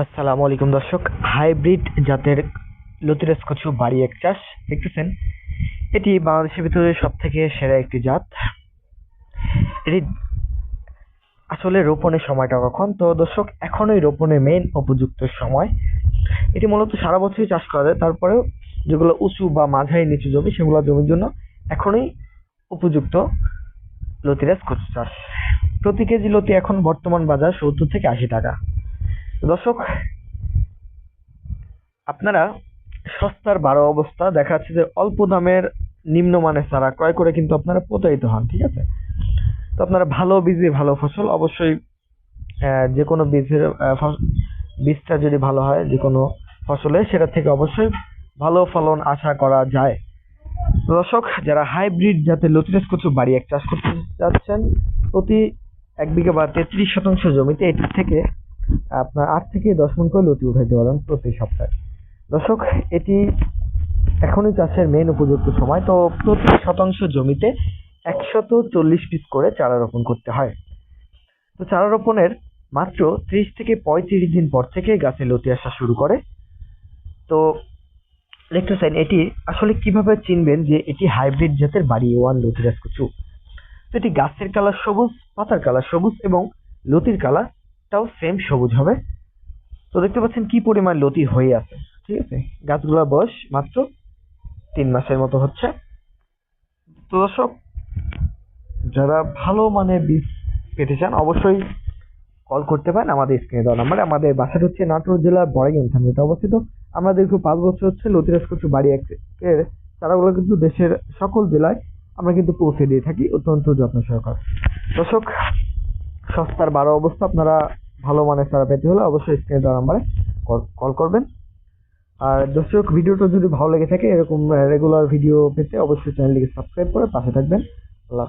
আসসালামু আলাইকুম দর্শক। হাইব্রিড জাতের লতিরাজ কচু বাড়ি এক চাষ, দেখতেছেন? এটি বাংলাদেশের ভিতরে সব থেকে সেরা একটি জাত। এটি আসলে রোপণের সময়টা কখন? তো দর্শক, এখনই রোপণের মেন উপযুক্ত সময়। এটি মূলত সারা বছরই চাষ করা যায়। তারপরেও যেগুলো উঁচু বা মাঝারি নিচু জমি, সেগুলো জমির জন্য এখনই উপযুক্ত লতিরাজ কচু চাষ। প্রতি কেজি লতি এখন বর্তমান বাজার সত্তর থেকে আশি টাকা। দর্শক, আপনারা সস্তার বারো অবস্থা, দেখা যাচ্ছে যে অল্প দামের নিম্নমানের চারা ক্রয় করে কিন্তু আপনারা প্রতারিত হন, ঠিক আছে? তো আপনারা ভালো বীজে ভালো ফসল, অবশ্যই যে কোনো বীজের বীজটা যদি ভালো হয়, যে কোনো ফসলে, সেটা থেকে অবশ্যই ভালো ফলন আশা করা যায়। দর্শক, যারা হাইব্রিড জাতের লতিরাজ কচু বাড়ি এক চাষ করতে যাচ্ছেন, প্রতি এক বিঘা বা তেত্রিশ শতাংশ জমিতে এটি থেকে আপনার আট থেকে দশ মন করে লতি উঠাইতে পারেন প্রতি সপ্তাহে। দর্শক, এটি এখনই চাষের মেন উপযুক্ত সময়, তো প্রতি শতাংশ জমিতে একশত চল্লিশ পিস করে চারা রোপণ করতে হয়। তো চারা রোপণের মাত্র ত্রিশ থেকে পঁয়ত্রিশ দিন পর থেকে গাছে লতি আসা শুরু করে। তো দেখতেছেন এটি আসলে কীভাবে চিনবেন যে এটি হাইব্রিড জাতের বাড়ি ওয়ান লতিরাজ কচু? তো এটি গাছের কালার সবুজ, পাতার কালার সবুজ এবং লতির কালারটাও সেম সবুজ হবে। তো দেখতে পাচ্ছেন কি পরিমাণ লতি হয়ে আছে। ঠিক আছে? গাছগুলোর বয়স মাত্র তিন মাসের মতো হচ্ছে। তো দর্শক, যারা ভালো মানের বীজ পেতে চান, অবশ্যই কল করতে পারেন। আমাদের স্ক্রিনে দেওয়া নাম্বারে আমাদের বাসাটা হচ্ছে নাটোর জেলার বড়াইগ্রাম থানাতে অবস্থিত। আমরা দীর্ঘ পাঁচ বছর হচ্ছে লতিরাজ কচু বাড়ি এর চারাগুলো কিন্তু দেশের সকল জেলায় আমরা কিন্তু পৌঁছে দিয়ে থাকি। অত্যন্ত যত্ন সহকার। দর্শক সস্তার বারো অবস্থা, আপনারা ভালো মানের সারা পেতে হলে অবশ্যই স্ক্রিনে দেওয়া নাম্বারে কল করবেন আর দর্শক, ভিডিওটা যদি ভালো লেগে থাকে, এরকম রেগুলার ভিডিও পেতে অবশ্যই চ্যানেলটিকে সাবস্ক্রাইব করে পাশে থাকবেন আল্লাহ।